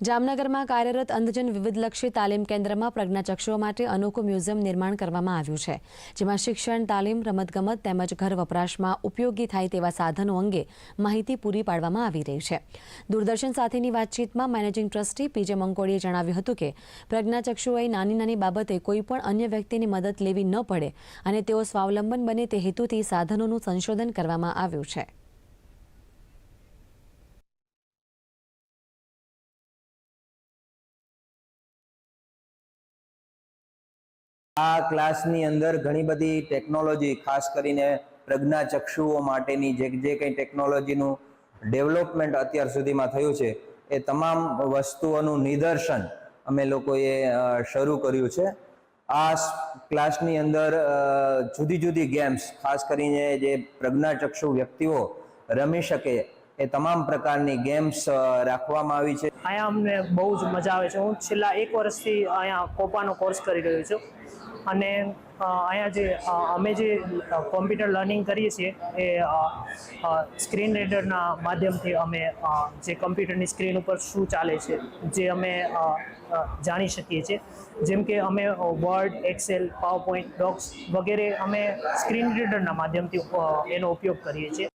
જામનગરમાં કાર્યરત અંધજન વિવિધલક્ષી તાલીમ કેન્દ્રમાં પ્રજ્ઞાચક્ષુઓ માટે અનોખું મ્યુઝિયમ નિર્માણ કરવામાં આવ્યું છે, જેમાં શિક્ષણ, તાલીમ, રમતગમત તેમજ ઘર વપરાશમાં ઉપયોગી થાય તેવા સાધનો અંગે માહિતી પૂરી પાડવામાં આવી રહી છે. દૂરદર્શન સાથેની વાતચીતમાં મેનેજિંગ ટ્રસ્ટી પીજે મંકોડીએ જણાવ્યું હતું કે, પ્રજ્ઞાચક્ષુઓએ નાની નાની બાબતે કોઈપણ અન્ય વ્યક્તિની મદદ લેવી ન પડે અને તેઓ સ્વાવલંબન બને તે હેતુથી સાધનોનું સંશોધન કરવામાં આવ્યું છે. આ ક્લાસની અંદર ઘણી બધી ટેકનોલોજી ખાસ કરીને પ્રજ્ઞાચક્ષુઓ માટેની જે જે કંઈ ટેકનોલોજીનું ડેવલપમેન્ટ અત્યાર સુધીમાં થયું છે, એ તમામ વસ્તુઓનું નિદર્શન અમે લોકોએ શરૂ કર્યું છે. આ ક્લાસની અંદર જુદી જુદી ગેમ્સ ખાસ કરીને જે પ્રજ્ઞાચક્ષુ વ્યક્તિઓ રમી શકે, એ તમામ પ્રકારની ગેમ્સ રાખવામાં આવી છે. અહીંયા અમને બહુ જ મજા આવે છે. હું છેલ્લા એક વર્ષથી અહીંયા કોપાનો કોર્સ કરી રહ્યો છું. અને અહીંયા જે અમે જે કોમ્પ્યુટર લર્નિંગ કરીએ છીએ એ સ્ક્રીન રીડરના માધ્યમથી અમે જે કમ્પ્યુટરની સ્ક્રીન ઉપર શું ચાલે છે જે અમે જાણી શકીએ છીએ. જેમ કે અમે Word Excel PowerPoint docs વગેરે અમે સ્ક્રીન રીડરના માધ્યમથી એનો ઉપયોગ કરીએ છીએ.